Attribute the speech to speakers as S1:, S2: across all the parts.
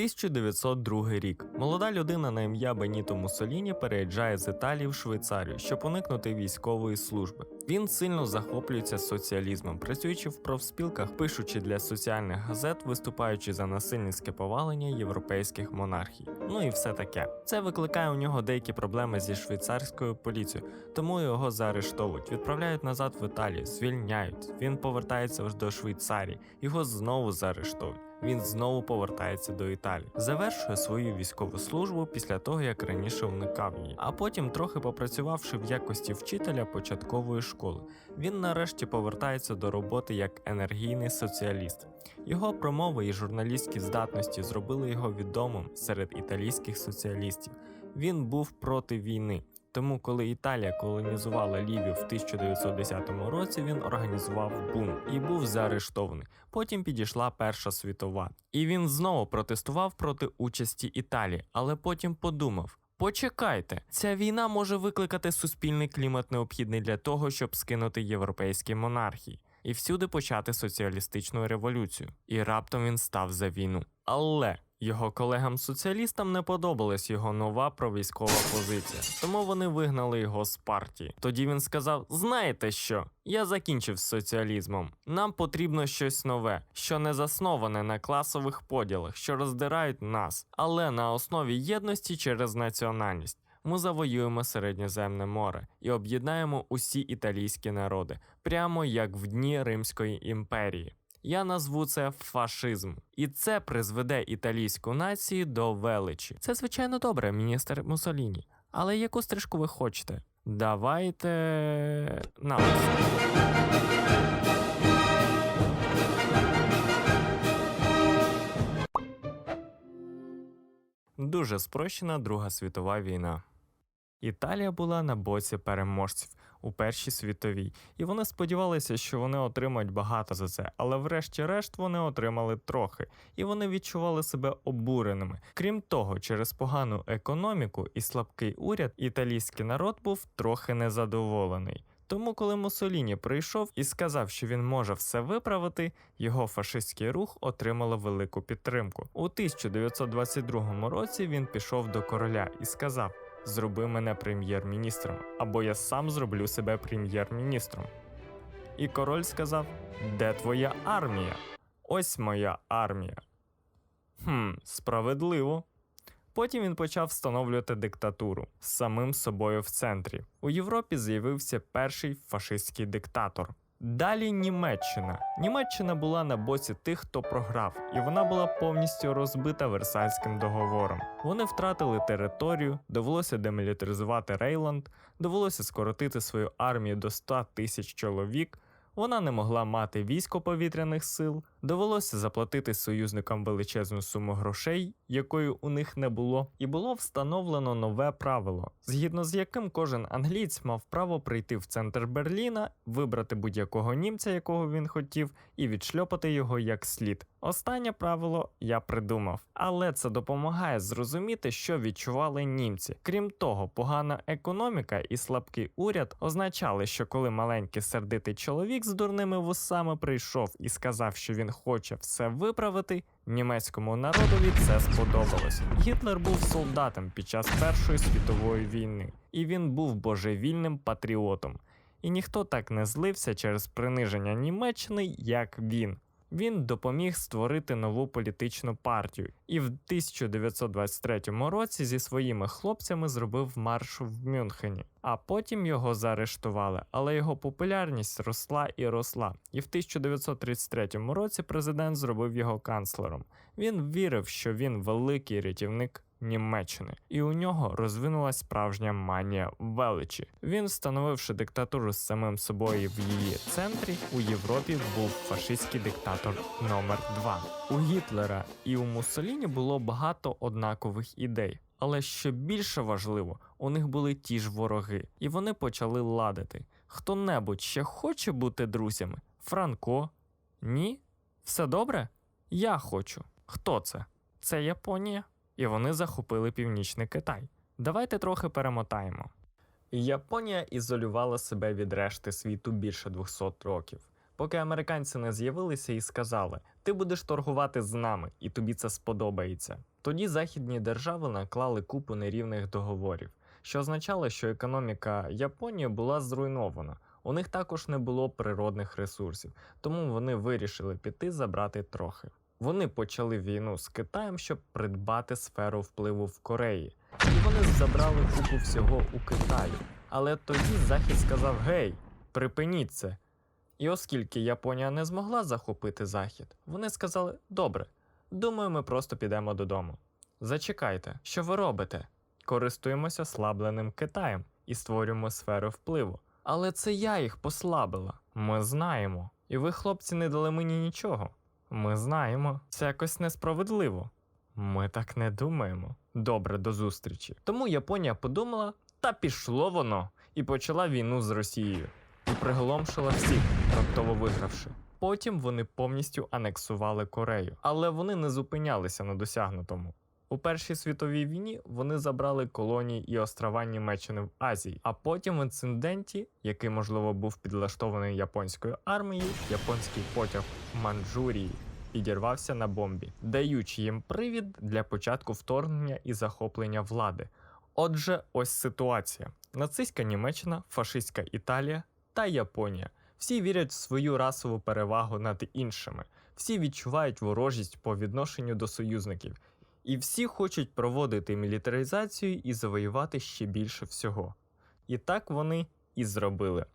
S1: 1902 рік. Молода людина на ім'я Беніто Муссоліні переїжджає з Італії в Швейцарію, щоб уникнути військової служби. Він сильно захоплюється соціалізмом, працюючи в профспілках, пишучи для соціальних газет, виступаючи за насильницьке повалення європейських монархій. Ну і все таке. Це викликає у нього деякі проблеми зі швейцарською поліцією, тому його заарештовують, відправляють назад в Італію, звільняють. Він повертається до Швейцарії, його знову заарештовують. Він знову повертається до Італії, завершує свою військову службу після того, як раніше уникав її. А потім, трохи попрацювавши в якості вчителя початкової школи, він нарешті повертається до роботи як енергійний соціаліст. Його промови і журналістські здатності зробили його відомим серед італійських соціалістів. Він був проти війни. Тому, коли Італія колонізувала Лівію в 1910 році, він організував бунт і був заарештований. Потім підійшла Перша світова, і він знову протестував проти участі Італії, але потім подумав. Почекайте, ця війна може викликати суспільний клімат, необхідний для того, щоб скинути європейські монархії і всюди почати соціалістичну революцію. І раптом він став за війну. Але його колегам-соціалістам не подобалась його нова провійськова позиція, тому вони вигнали його з партії. Тоді він сказав: Знаєте що? Я закінчив з соціалізмом. Нам потрібно щось нове, що не засноване на класових поділах, що роздирають нас, але на основі єдності через національність. Ми завоюємо Середньоземне море і об'єднаємо усі італійські народи, прямо як в дні Римської імперії. Я назву це фашизм, і це призведе італійську націю до величі. Це звичайно добре, міністр Муссоліні. Але яку стрижку ви хочете? Давайте на. Дуже спрощена Друга світова війна. Італія була на боці переможців у Першій світовій, і вони сподівалися, що вони отримають багато за це, але врешті-решт вони отримали трохи, і вони відчували себе обуреними. Крім того, через погану економіку і слабкий уряд італійський народ був трохи незадоволений. Тому, коли Муссоліні прийшов і сказав, що він може все виправити, його фашистський рух отримало велику підтримку. У 1922 році він пішов до короля і сказав: Зроби мене прем'єр-міністром, або я сам зроблю себе прем'єр-міністром. І король сказав: Де твоя армія? Ось моя армія. Хм, справедливо. Потім він почав встановлювати диктатуру самим собою в центрі. У Європі з'явився перший фашистський диктатор. Далі Німеччина. Німеччина була на боці тих, хто програв, і вона була повністю розбита Версальським договором. Вони втратили територію, довелося демілітаризувати Рейланд, довелося скоротити свою армію до 100 тисяч чоловік. Вона не могла мати військо повітряних сил, довелося заплатити союзникам величезну суму грошей, якої у них не було, і було встановлено нове правило, згідно з яким кожен англієць мав право прийти в центр Берліна, вибрати будь-якого німця, якого він хотів, і відшльопати його як слід. Останнє правило я придумав, але це допомагає зрозуміти, що відчували німці. Крім того, погана економіка і слабкий уряд означали, що коли маленький сердитий чоловік з дурними вусами прийшов і сказав, що він хоче все виправити, німецькому народові це сподобалось. Гітлер був солдатом під час Першої світової війни, і він був божевільним патріотом. І ніхто так не злився через приниження Німеччини, як він. Він допоміг створити нову політичну партію і в 1923 році зі своїми хлопцями зробив марш в Мюнхені. А потім його заарештували, але його популярність росла і росла. І в 1933 році президент зробив його канцлером. Він вірив, що він великий рятівник Німеччини, і у нього розвинулась справжня манія величі. Він, встановивши диктатуру з самим собою в її центрі, у Європі був фашистський диктатор номер 2 У Гітлера і у Муссоліні було багато однакових ідей. Але що більше важливо, у них були ті ж вороги, і вони почали ладити. Хто-небудь ще хоче бути друзями? Франко? Ні? Все добре? Я хочу. Хто це? Це Японія і вони захопили північний Китай. Давайте трохи перемотаємо. Японія ізолювала себе від решти світу більше 200 років. поки американці не з'явилися і сказали: ти будеш торгувати з нами, і тобі це сподобається. Тоді західні держави наклали купу нерівних договорів, що означало, що економіка Японії була зруйнована. У них також не було природних ресурсів, тому вони вирішили піти забрати трохи. Вони почали війну з Китаєм, щоб придбати сферу впливу в Кореї, і вони забрали купу всього у Китаю. Але тоді Захід сказав: Гей, припиніть це. І оскільки Японія не змогла захопити Захід, вони сказали: Добре, думаю, ми просто підемо додому. Зачекайте, що ви робите? Користуємося слабленим Китаєм і створюємо сферу впливу. Але це я їх послабила. Ми знаємо. І ви, хлопці, не дали мені нічого. Ми знаємо. Це якось несправедливо. Ми так не думаємо. Добре, до зустрічі. Тому Японія подумала, та пішло воно, і почала війну з Росією. І приголомшила всіх, раптово вигравши. Потім вони повністю анексували Корею, але вони не зупинялися на досягнутому. У Першій світовій війні вони забрали колонії і острова Німеччини в Азії, а потім в інциденті, який можливо був підлаштований японською армією, японський потяг в Манчжурії підірвався на бомбі, даючи їм привід для початку вторгнення і захоплення влади. Отже, ось ситуація: нацистська Німеччина, фашистська Італія та Японія. Всі вірять в свою расову перевагу над іншими, всі відчувають ворожість по відношенню до союзників, і всі хочуть проводити мілітаризацію і завоювати ще більше всього. І так вони і зробили.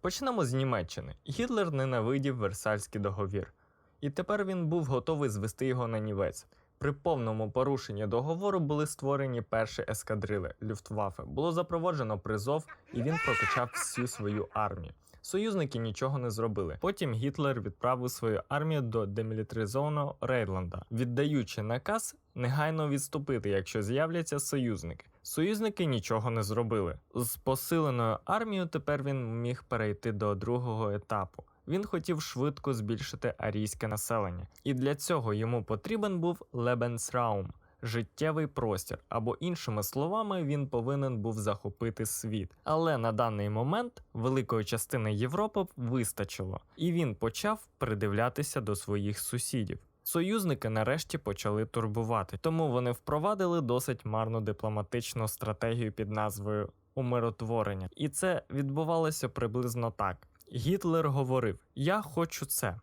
S1: Почнемо з Німеччини. Гітлер ненавидів Версальський договір, і тепер він був готовий звести його на нівець. При повному порушенні договору були створені перші ескадрили Люфтваффе. Було запроваджено призов, і він прокачав всю свою армію. Союзники нічого не зробили. Потім Гітлер відправив свою армію до демілітаризованого Рейдланда, віддаючи наказ негайно відступити, якщо з'являться союзники. Союзники нічого не зробили. З посиленою армією тепер він міг перейти до другого етапу. Він хотів швидко збільшити арійське населення, і для цього йому потрібен був Lebensraum – життєвий простір, або іншими словами, він повинен був захопити світ. Але на даний момент великої частини Європи вистачило, і він почав придивлятися до своїх сусідів. Союзники нарешті почали турбувати, тому вони впровадили досить марну дипломатичну стратегію під назвою умиротворення. І це відбувалося приблизно так. Гітлер говорив: Я хочу це.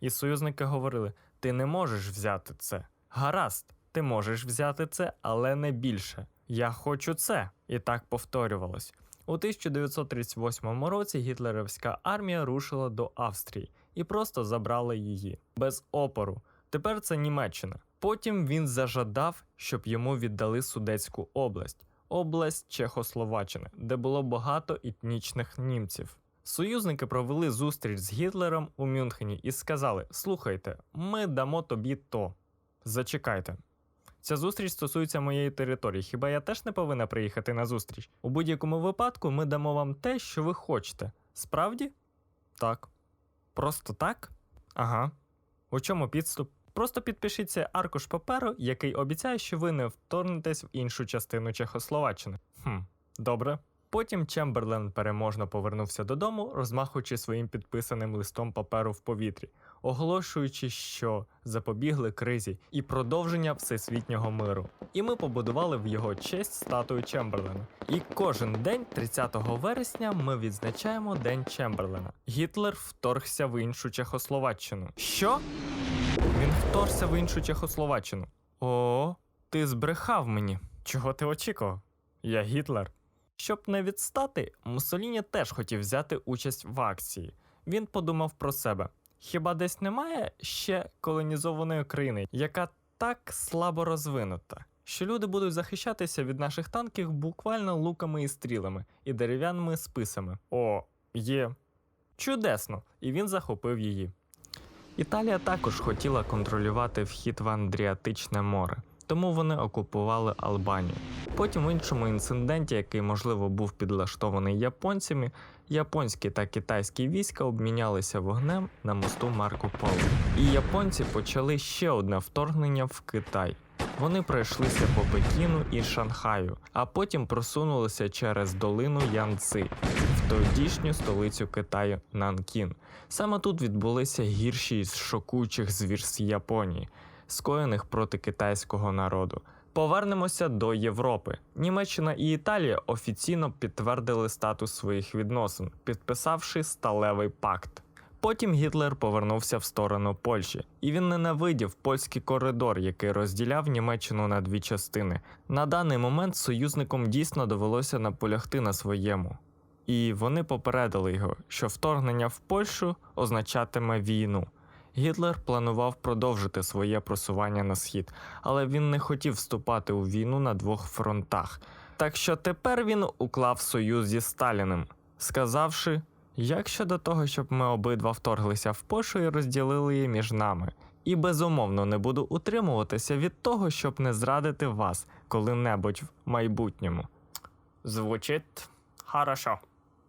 S1: І союзники говорили: Ти не можеш взяти це. Гаразд, ти можеш взяти це, але не більше. Я хочу це. І так повторювалось. У 1938 році гітлерівська армія рушила до Австрії і просто забрала її без опору. Тепер це Німеччина. Потім він зажадав, щоб йому віддали Судетську область, область Чехословаччини, де було багато етнічних німців. Союзники провели зустріч з Гітлером у Мюнхені і сказали: Слухайте, ми дамо тобі то. Зачекайте. Ця зустріч стосується моєї території. Хіба я теж не повинна приїхати на зустріч? У будь-якому випадку ми дамо вам те, що ви хочете. Справді? Так. Просто так? Ага. У чому підступ? Просто підпишіться аркуш паперу, який обіцяє, що ви не вторгнетесь в іншу частину Чехословаччини. Хм, добре. Потім Чемберлен переможно повернувся додому, розмахуючи своїм підписаним листом паперу в повітрі, оголошуючи, що запобігли кризі і продовження всесвітнього миру. І ми побудували в його честь статую Чемберлена. І кожен день, 30 вересня, ми відзначаємо День Чемберлена. Гітлер вторгся в іншу Чехословаччину. Що? Він вторгся в іншу Чехословаччину. О, ти збрехав мені. Чого ти очікував? Я Гітлер. Щоб не відстати, Муссоліні теж хотів взяти участь в акції. Він подумав про себе: хіба десь немає ще колонізованої країни, яка так слабо розвинута, що люди будуть захищатися від наших танків буквально луками і стрілами і дерев'яними списами? О, є. Чудесно! І він захопив її. Італія також хотіла контролювати вхід в Андріатичне море, тому вони окупували Албанію. Потім в іншому інциденті, який можливо був підлаштований японцями, японські та китайські війська обмінялися вогнем на мосту Марко Поло. І японці почали ще одне вторгнення в Китай. Вони пройшлися по Пекіну і Шанхаю, а потім просунулися через долину Янци в тодішню столицю Китаю Нанкін. Саме тут відбулися гірші з шокуючих звірств Японії, скоєних проти китайського народу. Повернемося до Європи. Німеччина і Італія офіційно підтвердили статус своїх відносин, підписавши сталевий пакт. Потім Гітлер повернувся в сторону Польщі, і він ненавидів польський коридор, який розділяв Німеччину на дві частини. На даний момент союзникам дійсно довелося наполягти на своєму. І вони попередили його, що вторгнення в Польщу означатиме війну. Гітлер планував продовжити своє просування на схід, але він не хотів вступати у війну на двох фронтах. Так що тепер він уклав союз зі Сталіним, сказавши: як щодо того, щоб ми обидва вторглися в Польщу і розділили її між нами. І безумовно не буду утримуватися від того, щоб не зрадити вас коли-небудь в майбутньому. Звучить хорошо.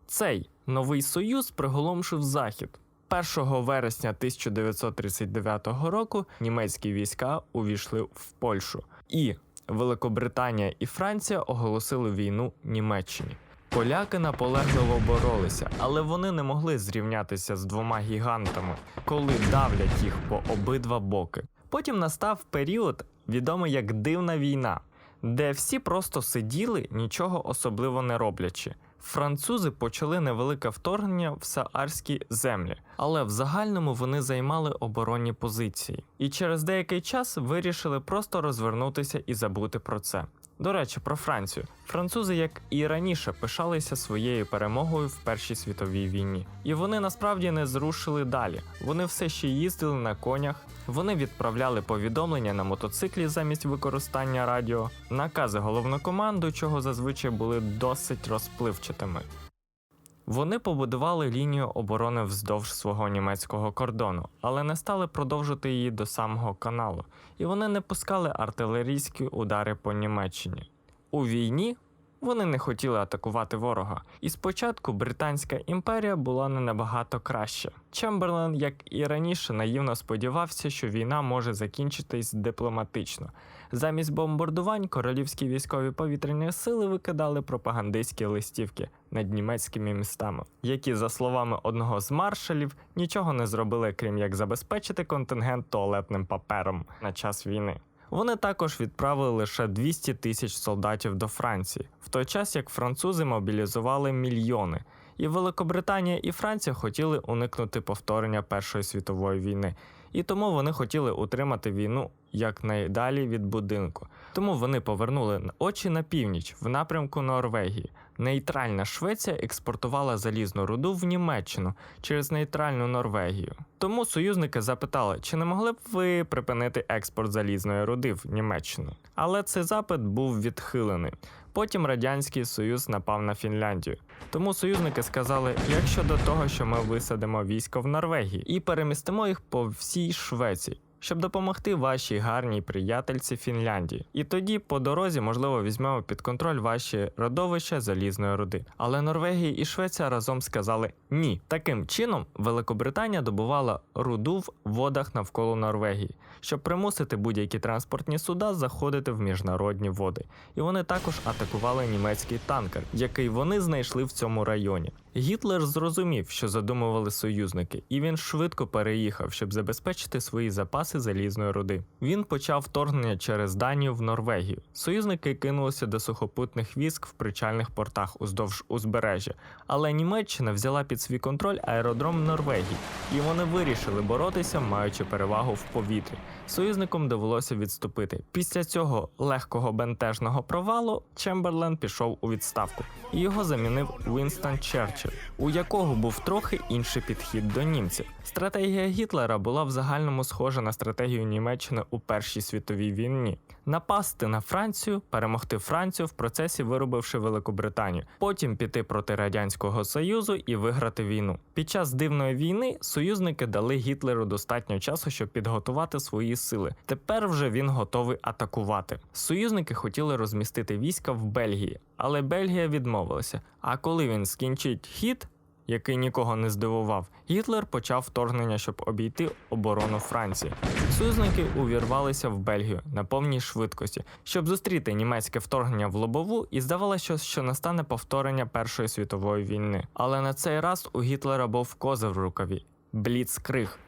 S1: Цей новий союз приголомшив захід. 1 вересня 1939 року німецькі війська увійшли в Польщу, і Великобританія і Франція оголосили війну Німеччині. Поляки наполегливо боролися, але вони не могли зрівнятися з двома гігантами, коли давлять їх по обидва боки. Потім настав період, відомий як дивна війна, де всі просто сиділи, нічого особливо не роблячи. Французи почали невелике вторгнення в саарські землі, але в загальному вони займали оборонні позиції, і через деякий час вирішили просто розвернутися і забути про це. До речі, про Францію. Французи, як і раніше, пишалися своєю перемогою в Першій світовій війні, і вони насправді не зрушили далі. Вони все ще їздили на конях, вони відправляли повідомлення на мотоциклі замість використання радіо, накази головнокомандуючого зазвичай були досить розпливчатими. Вони побудували лінію оборони вздовж свого німецького кордону, але не стали продовжити її до самого каналу, і вони не пускали артилерійські удари по Німеччині. У війні вони не хотіли атакувати ворога, і спочатку Британська імперія була не набагато краще. Чемберлен, як і раніше, наївно сподівався, що війна може закінчитись дипломатично. Замість бомбардувань королівські військові повітряні сили викидали пропагандистські листівки над німецькими містами, які, за словами одного з маршалів, нічого не зробили, крім як забезпечити контингент туалетним папером на час війни. Вони також відправили лише 200 тисяч солдатів до Франції, в той час як французи мобілізували мільйони. І Великобританія і Франція хотіли уникнути повторення Першої світової війни, і тому вони хотіли утримати війну якнайдалі від будинку. Тому вони повернули очі на північ в напрямку Норвегії. Нейтральна Швеція експортувала залізну руду в Німеччину через нейтральну Норвегію. Тому союзники запитали, чи не могли б ви припинити експорт залізної руди в Німеччину. Але цей запит був відхилений. Потім Радянський Союз напав на Фінляндію. Тому союзники сказали, як щодо того, що ми висадимо військо в Норвегії і перемістимо їх по всій Швеції. Щоб допомогти вашій гарній приятельці Фінляндії, і тоді по дорозі, можливо, візьмемо під контроль ваші родовища залізної руди. Але Норвегія і Швеція разом сказали ні. Таким чином, Великобританія добувала руду в водах навколо Норвегії, щоб примусити будь-які транспортні суда заходити в міжнародні води. І вони також атакували німецький танкер, який вони знайшли в цьому районі. Гітлер зрозумів, що задумували союзники, і він швидко переїхав, щоб забезпечити свої запаси залізної руди. Він почав вторгнення через Данію в Норвегію. Союзники кинулися до сухопутних військ в причальних портах уздовж узбережжя, але Німеччина взяла під свій контроль аеродром Норвегії, і вони вирішили боротися, маючи перевагу в повітрі. Союзникам довелося відступити. Після цього легкого бентежного провалу Чемберлен пішов у відставку, і його замінив Вінстон Черчилль, у якого був трохи інший підхід до німців. Стратегія Гітлера була в загальному схожа на стратегію Німеччини у Першій світовій війні. Напасти на Францію, перемогти Францію в процесі виробивши Великобританію, потім піти проти радянського союзу і виграти війну. Під час дивної війни союзники дали Гітлеру достатньо часу, щоб підготувати свої сили. Тепер вже він готовий атакувати. Союзники хотіли розмістити війська в Бельгії, але Бельгія відмовилася. А коли він скінчить хід, який нікого не здивував, Гітлер почав вторгнення, щоб обійти оборону Франції. Союзники увірвалися в Бельгію на повній швидкості, щоб зустріти німецьке вторгнення в лобову, і здавалося, що настане повторення Першої світової війни. Але на цей раз у Гітлера був козир в рукаві Бліцкриг.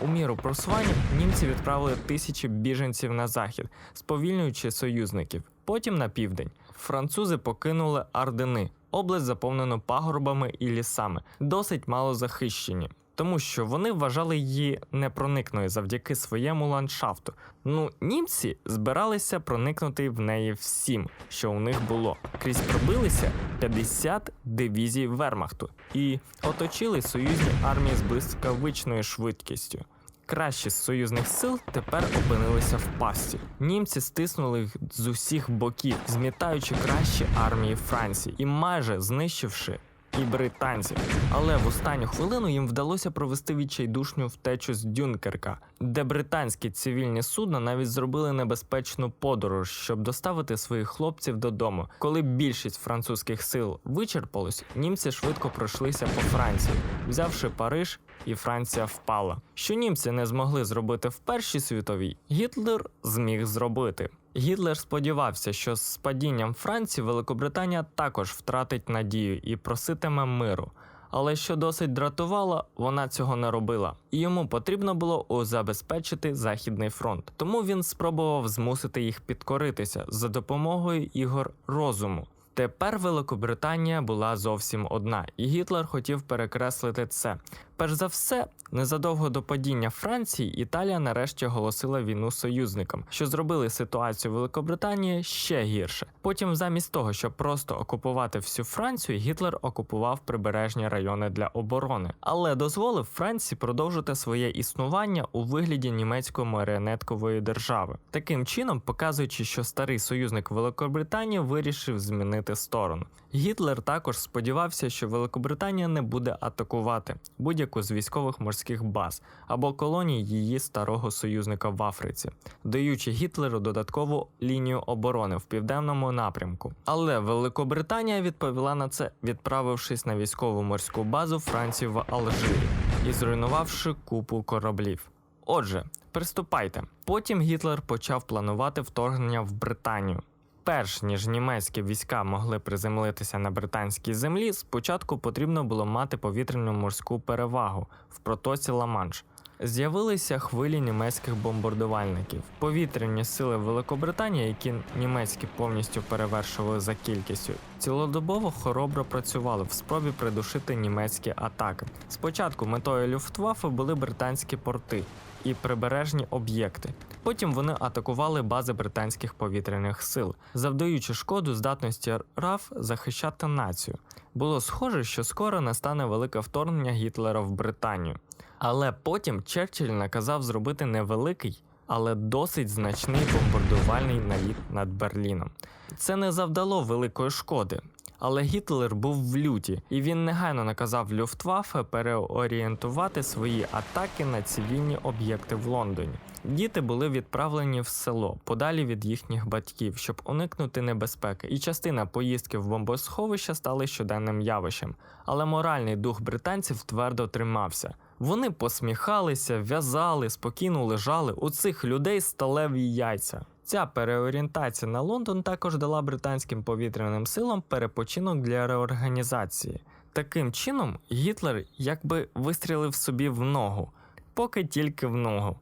S1: У міру просування німці відправили тисячі біженців на захід, сповільнюючи союзників. Потім на південь французи покинули Ардени, область заповнену пагорбами і лісами, досить мало захищені, тому що вони вважали її непроникною завдяки своєму ландшафту. Ну, німці збиралися проникнути в неї всім, що у них було. Крізь пробилися 50 дивізій Вермахту і оточили союзні армії з блискавичною швидкістю. Кращі з союзних сил тепер опинилися в пасті. Німці стиснули їх з усіх боків, змітаючи кращі армії Франції і майже знищивши і британців. Але в останню хвилину їм вдалося провести відчайдушню втечу з Дюнкерка, де британські цивільні судна навіть зробили небезпечну подорож, щоб доставити своїх хлопців додому. Коли більшість французьких сил вичерпалось, німці швидко пройшлися по Франції, взявши Париж. І Франція впала. Що німці не змогли зробити в Першій світовій, Гітлер зміг зробити. Гітлер сподівався, що з падінням Франції Великобританія також втратить надію і проситиме миру. Але що досить дратувало, вона цього не робила, і йому потрібно було забезпечити західний фронт. Тому він спробував змусити їх підкоритися за допомогою ігор розуму. Тепер Великобританія була зовсім одна, і Гітлер хотів перекреслити це. Перш за все, незадовго до падіння Франції Італія нарешті оголосила війну союзникам, що зробили ситуацію Великобританії ще гірше. Потім, замість того, щоб просто окупувати всю Францію, Гітлер окупував прибережні райони для оборони, але дозволив Франції продовжити своє існування у вигляді німецької маріонеткової держави. Таким чином, показуючи, що старий союзник Великобританії вирішив змінити сторону. Гітлер також сподівався, що Великобританія не буде атакувати будь-яку з військових морських баз або колоній її старого союзника в Африці, даючи Гітлеру додаткову лінію оборони в південному напрямку. Але Великобританія відповіла на це, відправившись на військову морську базу Франції в Алжирі і зруйнувавши купу кораблів. Отже, приступайте. Потім Гітлер почав планувати вторгнення в Британію. Перш ніж німецькі війська могли приземлитися на британській землі, спочатку потрібно було мати повітряну морську перевагу в протоці Ла-Манш. З'явилися хвилі німецьких бомбардувальників. Повітряні сили Великобританії, які німецькі повністю перевершували за кількістю, цілодобово хоробро працювали в спробі придушити німецькі атаки. Спочатку метою Люфтваффе були британські порти і прибережні об'єкти. Потім вони атакували бази британських повітряних сил, завдаючи шкоду здатності РАФ захищати націю. Було схоже, що скоро настане велике вторгнення Гітлера в Британію. Але потім Черчилль наказав зробити невеликий, але досить значний бомбардувальний наліт над Берліном. Це не завдало великої шкоди. Але Гітлер був в люті, і він негайно наказав Люфтваффе переорієнтувати свої атаки на цивільні об'єкти в Лондоні. Діти були відправлені в село подалі від їхніх батьків, щоб уникнути небезпеки, і частина поїздки в бомбосховище стали щоденним явищем. Але моральний дух британців твердо тримався. Вони посміхалися, в'язали, спокійно лежали у цих людей сталеві яйця. Ця переорієнтація на Лондон також дала британським повітряним силам перепочинок для реорганізації. Таким чином, Гітлер якби вистрілив собі в ногу, поки тільки в ногу.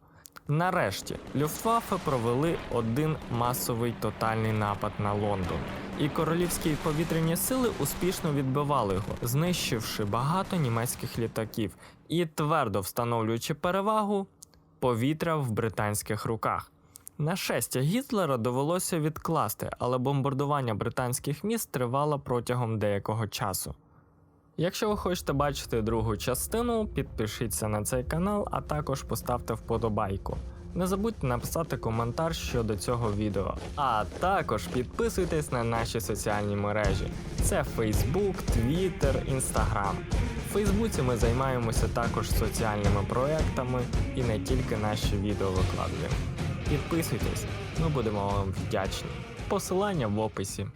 S1: Нарешті Люфтваффе провели один масовий тотальний напад на Лондон, і королівські повітряні сили успішно відбивали його, знищивши багато німецьких літаків і твердо встановлюючи перевагу повітря в британських руках. Нашестя Гітлера довелося відкласти, але бомбардування британських міст тривало протягом деякого часу. Якщо ви хочете бачити другу частину, підпишіться на цей канал, а також поставте вподобайку. Не забудьте написати коментар щодо цього відео. А також підписуйтесь на наші соціальні мережі: це Facebook, Twitter, Instagram. В Фейсбуці ми займаємося також соціальними проектами і не тільки наші відео викладуємо. Підписуйтесь, ми будемо вам вдячні. Посилання в описі.